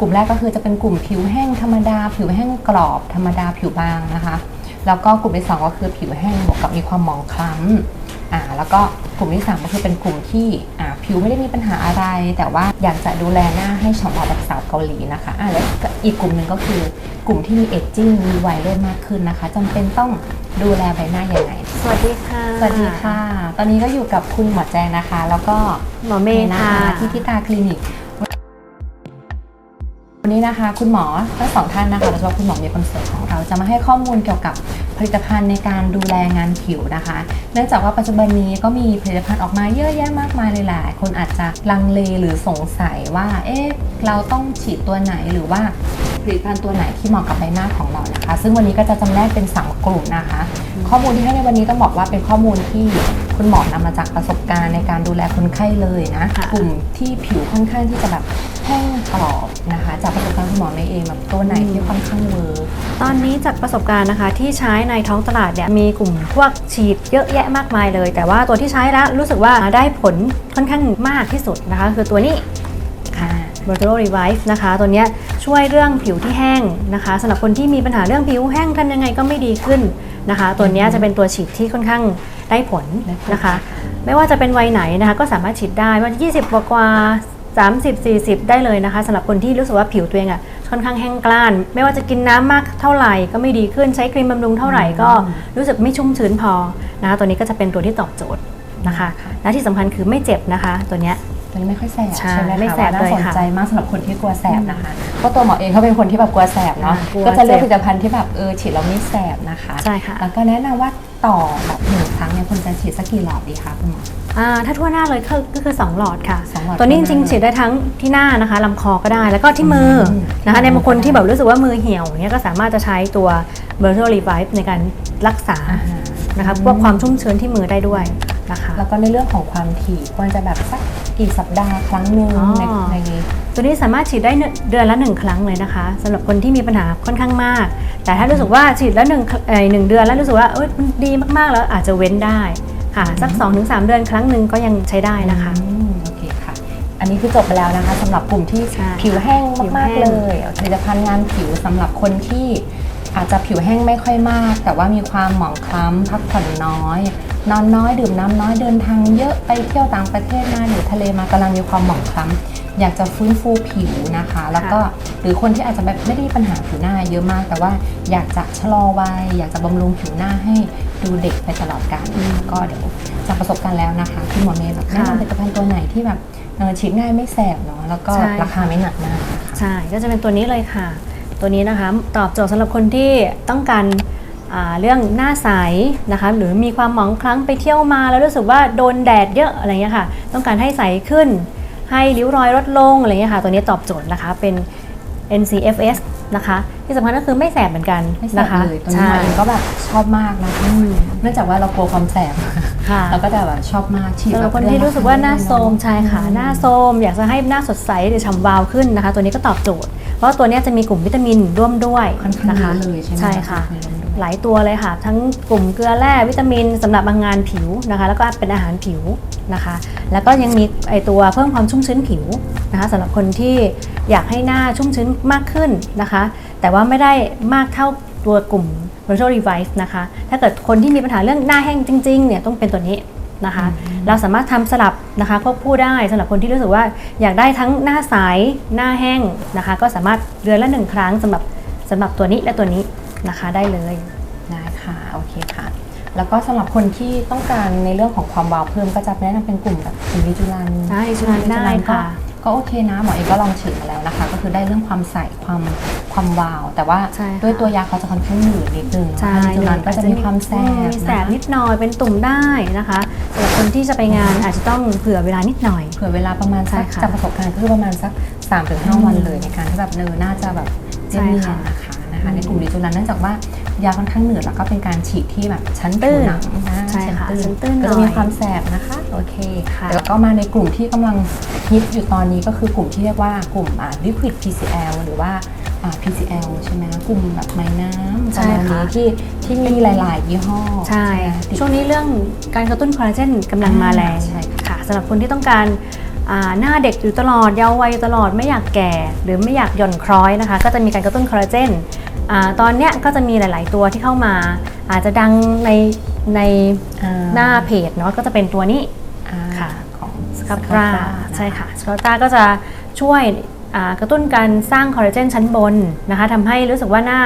กลุ่มแรกก็คือจะเป็นกลุ่มผิวแห้งธรรมดา ผิวแห้งกรอบธรรมดาผิวบางนะคะ แล้วก็กลุ่มที่สองก็คือผิวแห้งบวกกับมีความหมองคล้ำอ่าแล้วก็กลุ่มที่สามก็คือเป็นกลุ่มที่อ่าผิวไม่ได้มีปัญหาอะไร แต่ว่าอยากจะดูแลหน้าให้ฉ่ำออกแบบสาวเกาหลีนะคะอ่าแล้วอีกกลุ่มหนึ่งก็คือกลุ่มที่มีเอจจิ้งมีวัยรุ่นมากขึ้นนะคะจำเป็นต้องดูแลใบหน้าอย่างไรสวัสดีค่ะ สวัสดีค่ะ ตอนนี้ก็อยู่กับคุณหมอแจงนะคะ แล้วก็หมอเมย์นะค่ะคะที่ทิตาคลินิก วันนี้นะคะ คุณหมอทั้งสองท่านนะคะโดยเฉพาะคุณหมอมีคอนเสวยของเราจะมาให้ข้อมูลเกี่ยวกับผลิตภัณฑ์ในการดูแลงานผิวนะคะ เนื่องจากว่าปัจจุบันนี้ก็มีผลิตภัณฑ์ออกมาเยอะแยะมากมายเลยแหละคนอาจจะลังเลหรือสงสัยว่า เอ๊ะเราต้องฉีดตัวไหนหรือว่าผลิตภัณฑ์ตัวไหนที่เหมาะกับใบหน้าของเรานะคะ ซึ่งวันนี้ก็จะจำแนกเป็นสามกลุ่มนะคะ ข้อมูลที่ให้ในวันนี้ต้องบอกว่าเป็นข้อมูลที่ คุณหมอนำมาจากประสบการณ์ในการดูแลคนไข้เลยนะ ค่ะ กลุ่มที่ผิวค่อนข้างที่จะแบบแห้งกรอบนะคะ จากประสบการณ์คุณหมอในเองแบบตัวไหนที่ค่อนข้างเวิร์กตอนนี้จากประสบการณ์นะคะที่ใช้ในท้องตลาดเนี่ยมีกลุ่มพวกฉีดเยอะแยะมากมายเลย แต่ว่าตัวที่ใช้แล้วรู้สึกว่าได้ผลค่อนข้างมากที่สุดนะคะ คือตัวนี้ ค่ะ b o t o Revive นะคะ ตัวเนี้ยช่วยเรื่องผิวที่แห้งนะคะสำหรับคนที่มีปัญหาเรื่องผิวแห้งทำยังไงก็ไม่ดีขึ้นนะคะ ตัวเนี้ยจะเป็นตัวฉีดที่ค่อนข้าง ได้ผลนะคะ ไม่ว่าจะเป็นวัยไหนนะคะก็สามารถฉีดได้ว่า 20 กว่ากว่า30 40 ได้เลยนะคะสำหรับคนที่รู้สึกว่าผิวตัวเองอะค่อนข้างแห้งกร้าน ไม่ว่าจะกินน้ำมากเท่าไหร่ก็ไม่ดีขึ้นใช้ครีมบำรุงเท่าไหร่ก็รู้สึกไม่ชุ่มชื้นพอนะคะตัวนี้ก็จะเป็นตัวที่ตอบโจทย์นะคะและที่สำคัญคือไม่เจ็บนะคะ ตัวเนี้ยตัวนี้ไม่ค่อยแสบใช่ใช่ไหมคะไม่แสบว่าน่าเลยสนค่ะใจมากสำหรับคนที่กลัวแสบนะคะเพราะตัวหมอเองเขาเป็นคนที่แบบกลัวแสบเนาะอ่ากลัวก็จะเลือกเจ็ผบลิตภัณฑ์ที่แบบเออฉีดแล้วไม่แสบนะคะใช่ค่ะแล้วก็แนะนำว่า ต่อแบบหนึ่งครั้งเนี่ยควรจะฉีดสักกี่หลอดดีคะคุณหมอ อ่าถ้าทั่วหน้าเลยก็ก็คือ 2 หลอดค่ะ สองหลอดตัวนี้จทั่วหน้าริงๆฉีดได้ทั้งที่หน้านะคะลำคอก็ได้ แล้วก็ที่มืออมนะคะที่มือในบางคนก็ได้ที่แบบรู้สึกว่ามือเหี่ยวอย่างเงี้ยก็สามารถจะใช้ตัว b e r t o Revive ในการรักษาอ่าฮะ นะคะพวกความชุ่มชื้นที่มือได้ด้วยนะคะ แล้วก็ในเรื่องของความถี่ควรจะแบบสักกี่สัปดาห์ครั้งหนึ่งอ๋อ ในใน ตัวนี้สามารถฉีดได้เนเดือนละหนึ่งครั้งเลยนะคะสำหรับคนที่มีปัญหาค่อนข้างมาก แต่ถ้ารู้สึกว่าฉีดแล้วหนึ่งเอ่อหนึ่งเดือนแล้วรู้สึกว่าเอ้ยมันดีมากๆแล้วอาจจะเว้นได้ค่ะ สัก 2-3 เดือนครั้งหนึ่งก็ยังใช้ได้นะคะอืมโอเคค่ะ อันนี้คือจบไปแล้วนะคะสำหรับกลุ่มที่ใช่ผิวแห้งผิวมากแห้ๆงเลยผลิตภัณฑ์งานผิวสำหรับคนที่อาจจะผิวแห้งไม่ค่อยมาก แต่ว่ามีความหมองคล้ำพักผ่อนน้อย นอนน้อยดื่มน้ำน้อยเดินทางเยอะไปเที่ยวต่างประเทศมาหรือทะเลมากำลังมีความหมองคล้ำ อยากจะฟื้นฟูผิวนะคะ แล้วก็หรือคนที่อาจจะแบบไม่ได้มีปัญหาผิวหน้าเยอะมาก แต่ว่าอยากจะชะลอวัยอยากจะบำรุงผิวหน้าให้ดูเด็กไปตลอดกาลนะคะก็เดี๋ยวจากประสบการณ์แล้วนะคะคุณหมอเมย์แบบแนะนำผลิตภัณฑ์ตัวไหนที่แบบเอ่อฉีดง่ายไม่แสบเนาะแล้วก็ใช่ ราคาไม่หนักมากนะคะ ใช่ก็จะเป็นตัวนี้เลยค่ะ ตัวนี้นะคะตอบโจทย์สำหรับคนที่ต้องการอ่าเรื่องหน้าใสนะคะหรือมีความหมองคล้ำไปเที่ยวมาแล้วรู้สึกว่าโดนแดดเยอะอะไรเงี้ยค่ะ ต้องการให้ใสขึ้น ให้ริ้วรอยลดลงอะไรเงี้ยค่ะ ตัวนี้ตอบโจทย์นะคะ เป็น NCFS นะคะ ที่สำคัญก็คือไม่แสบเหมือนกันไม่แสบนะคะเลยตัวนี้หมอเองก็แบบชอบมากนะคะเนื่องจากว่าเรากลัวความแสบค่ะเราก็จะแบบชอบมากฉีดสำหแบรับบคนที่รู้สึกว่าหน้าโทรมใช่ค่ะหน้าโทรมอยากจะให้หน้าสดใสหรือฉ่ำวาวขึ้นนะคะ ตัวนี้ก็ตอบโจทย์ เพราะตัวเนี้ยจะมีกลุ่มวิตามินร่วมด้วยค่อนข้างนะเยคะอะเลยใช่ไหมใช่ค่ะในลำดับ หลายตัวเลยค่ะ ทั้งกลุ่มเกลือแร่วิตามินสำหรับบางงานผิวนะคะ แล้วก็เป็นอาหารผิวนะคะ แล้วก็ยังมีไอตัวเพิ่มความชุ่มชื้นผิวนะคะสำหรับคนที่อยากให้หน้าชุ่มชื้นมากขึ้นนะคะ แต่ว่าไม่ได้มากเท่าตัวกลุ่ม Virtual Revive นะคะ ถ้าเกิดคนที่มีปัญหาเรื่องหน้าแห้งจริงๆเนี่ยต้องเป็นตัวนี้นะคะ เราสามารถทำสลับนะคะควบคู่ได้สำหรับคนที่รู้สึกว่าอยากได้ทั้งหน้าใสหน้าแห้งนะคะ ก็สามารถเดือนละหนึ่งครั้งสำหรับสำหรับตัวนี้และตัวนี้ นะคะได้เลยได้ค่ะโอเคค่ะ แล้วก็สำหรับคนที่ต้องการในเรื่องของความวาวเพิ่มก็จะแนะนำเป็นกลุ่มแบบกลุ่มวิจุลันได้วิจุลันได้ค่ะก็ก็โอเคนะหมอเองก็ลองฉีดมาแล้วนะคะ ก็คือได้เรื่องความใสความความวาว แต่ว่าใช่ค่ะด้วยตัวยาเขาจะค่อนข้างหนืดนิดนึงใช่วิจุลันก็จะมีความแสบมีแสบนะคะนิดหน่อยเป็นตุ่มได้นะคะสำหรับคนที่จะไปงานอาจจะต้องเผื่อเวลานิดหน่อยเผื่อเวลาประมาณสักใช่ค่ะจากประสบการณ์ก็คือประมาณสัก3-5ถึงวันเลยในการที่แบบเนอน่าจะแบบเรียบใช่เนียค่ะนนะคะ นะคะในกลุ่มวิจุลันเนื่องจากว่ายาค่อนข้างหนืดแล้วก็เป็นการฉีดที่แบบชั้นตื้ผิวนหนังนะใช่ค่ะชั้นชั้นตื้นก็หน่จะอยมีความแสบนะคะโอเคค่ะแล้วก็มาในกลุ่มที่กำลังฮิตอยู่ตอนนี้ก็คือกลุ่มที่เรียกว่ากลุ่มอ่า liquid PCL หรือว่าอ่า PCL ใช่ไหมกลุ่มแบบไม้น้ำประมาณนี้ที่ที่มีหลาย ๆ ยี่ห้อ ใช่ไหมติดช่วงนี้เรื่องการกระตุ้นคอลลาเจนกำลังมาแรงใช่ค่ะค่ะสำหรับคนที่ต้องการอ่าหน้าเด็กอยู่ตลอดเยาว์วัยอยู่ตลอดไม่อยากแก่ หรือไม่อยากหย่อนคล้อยนะคะ ก็จะมีการกระตุ้นคอลลาเจน อ่าตอนเนี้ยก็จะมีหลาย ๆ ตัวที่เข้ามา อาจจะดังในในอ่าหน้าเพจเนาะก็จะเป็นตัวนี้อ่าค่ะของสครับราใช่ค่ะสครับราก็จะช่วยอ่ากระตุ้นการสร้างคอลลาเจนชั้นบนนะคะทำให้รู้สึกว่าหน้า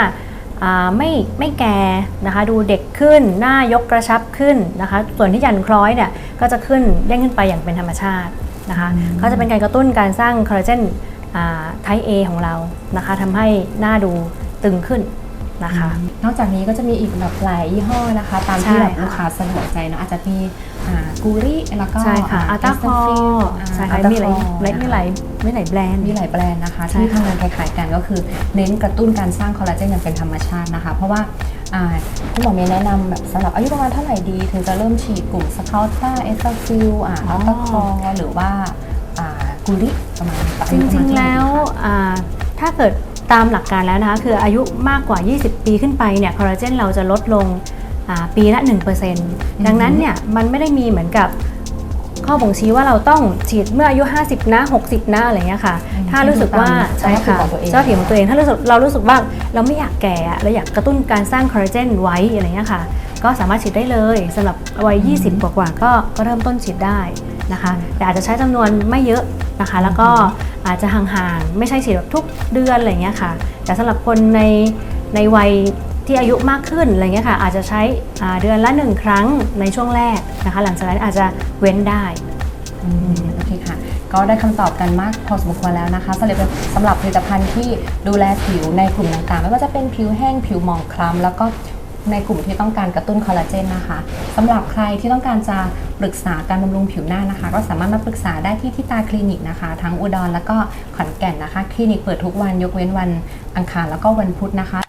อ่าไม่ไม่แก่นะคะดูเด็กขึ้นหน้ายกกระชับขึ้นนะคะส่วนที่หยันคล้อยเนี่ยก็จะขึ้นเด้งขึ้นไปอย่างเป็นธรรมชาตินะคะก็จะเป็นการกระตุ้นการสร้างคอลลาเจนไทป์ A ของเรานะคะทำให้หน้าดู ตึงขึ้นนะคะ นอกจากนี้ก็จะมีอีกแบบหลายยี่ห้อนะคะ ตามที่ใช่แบบค่ะลูกค้าสะดวกใจเนาะอาจจะมีกูรี่แล้วก็ใช่ค่ะอัลตาคอ Estafil ใช่อ่าค่ะมีหลาย Altacor หลายมีหลายมีหลายแบรนด์มีหลายแบรนด์นะคะใช่ที่ค่ะทำงานคล้ายๆกันก็คือเน้นกระตุ้นการสร้างคอลลาเจนอย่างเป็นธรรมชาตินะคะ เพราะว่าอ่าคุณหมอเมย์แนะนำแบบสำหรับอายุประมาณเท่าไหร่ดี ถึงจะเริ่มฉีดกลุ่มสคาลต้าเอสซาฟิลอ่าอัลตาคอหรือว่ากูรี่ประมาณอาจยุประริมาณงๆเท่าไหแล้วดีคะอ่าถ้าเกิด ตามหลักการแล้วนะคะคืออายุมากกว่า 20 ปีขึ้นไปเนี่ยคอลลาเจนเราจะลดลงอ่าปีละ 1%ดังนั้นเนี่ยมันไม่ได้มีเหมือนกับข้อบ่งชี้ว่าเราต้องฉีดเมื่ออายุ 50 นะ 60 นะอะไรเงี้ยค่ะอืมถ้ารู้สึกว่าใช่ใช่ค่ะค่ะสภาพผิวของตัวเองสภาพผิวของตัวเอง ถ้ารู้สึกเรารู้สึกว่าเราไม่อยากแก่อะเราอยากกระตุ้นการสร้างคอลลาเจนไว้อะไรเงี้ยค่ะ ก็สามารถฉีดได้เลยสำหรับวัย 20 กว่าๆก็ก็เริ่มต้นฉีดได้นะคะ แต่อาจจะใช้จำนวนไม่เยอะ นะคะ แล้วก็อาจจะห่างๆ ไม่ใช่ฉีดแบบทุกเดือนอะไรเงี้ยค่ะ แต่สำหรับคนในในวัยที่อายุมากขึ้นอะไรเงี้ยค่ะ อาจจะใช้เดือนละหนึ่งครั้งในช่วงแรกนะคะ หลังจากนั้นอาจจะเว้นได้โอเคค่ะ ก็ได้คำตอบกันมากพอสมควรแล้วนะคะสำหรับสำหรับผลิตภัณฑ์ที่ดูแลผิวในกลุ่มต่างๆ ไม่ว่าจะเป็นผิวแห้งผิวหมองคล้ำแล้วก็ ในกลุ่มที่ต้องการกระตุ้นคอลลาเจนนะคะสำหรับใครที่ต้องการจะปรึกษาการบำรุงผิวหน้านะคะ ก็สามารถมาปรึกษาได้ที่ที่ตาคลินิกนะคะ ทั้งอุดรแล้วก็ขอนแก่นนะคะ คลินิกเปิดทุกวันยกเว้นวันอังคารแล้วก็วันพุธนะคะ